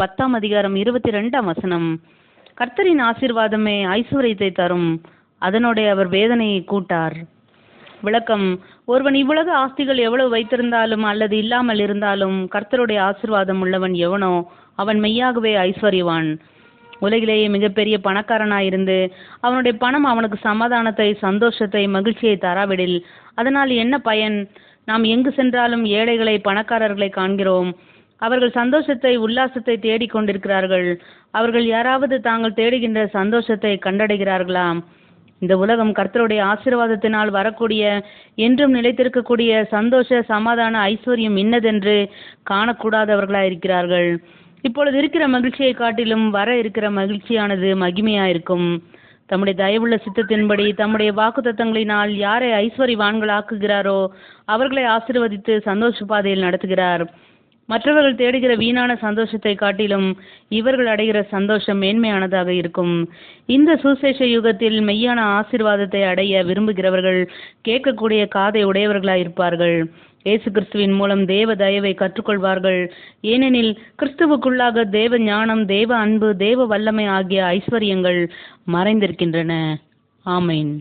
பத்தாம் அதிகாரம் இருபத்தி ரெண்டாம் வசனம். கர்த்தரின் ஆசீர்வாதமே ஐஸ்வர்யத்தை தரும். அதனுடைய அவர் வேதனையை கூட்டார். விளக்கம் ஒருவன் இவ்வுலக ஆஸ்திகள் எவ்வளவு வைத்திருந்தாலும் அல்லது இல்லாமல் இருந்தாலும் கர்த்தருடைய ஆசிர்வாதம் உள்ளவன் எவனோ அவன் மெய்யாகவே ஐஸ்வர்யவான். உலகிலேயே மிகப்பெரிய பணக்காரனாயிருந்து அவனுடைய பணம் அவனுக்கு சமாதானத்தை சந்தோஷத்தை மகிழ்ச்சியை தராவிடில். அதனால் என்ன பயன்? நாம் எங்கு சென்றாலும் ஏழைகளை பணக்காரர்களை காண்கிறோம். அவர்கள் சந்தோஷத்தை உல்லாசத்தை தேடிக் கொண்டிருக்கிறார்கள். அவர்கள் யாராவது தாங்கள் தேடுகின்ற சந்தோஷத்தை கண்டடைகிறார்களா? இந்த உலகம் கர்த்தருடைய ஆசீர்வாதத்தினால் வரக்கூடிய என்றும் நிலைத்திருக்கக்கூடிய சந்தோஷ சமாதான ஐஸ்வர்யம் இன்னதென்று காணக்கூடாதவர்களாயிருக்கிறார்கள் இப்பொழுது இருக்கிற மகிழ்ச்சியை காட்டிலும் வர இருக்கிற மகிழ்ச்சியானது மகிமையாயிருக்கும். தம்முடைய தயவுள்ள சித்தத்தின்படி தம்முடைய வாக்குத்தத்தங்களினால் யாரை ஐஸ்வர்யவான்களாக்குகிறாரோ அவர்களை ஆசீர்வதித்து சந்தோஷ பாதையில் நடத்துகிறார். மற்றவர்கள் தேடுகிற வீணான சந்தோஷத்தை காட்டிலும் இவர்கள் அடைகிற சந்தோஷம் மேன்மையானதாக இருக்கும். இந்த சுசேஷ யுகத்தில் மெய்யான ஆசீர்வாதத்தை அடைய விரும்புகிறவர்கள் கேட்கக்கூடிய காதை உடையவர்களாய் இருப்பார்கள். இயேசு கிறிஸ்துவின் மூலம் தேவ தயவை கற்றுக்கொள்வார்கள். ஏனெனில் கிறிஸ்துவுக்குள்ளாக தேவ ஞானம் தேவ அன்பு தேவ வல்லமை ஆகிய ஐஸ்வர்யங்கள் மறைந்திருக்கின்றன. ஆமேன்.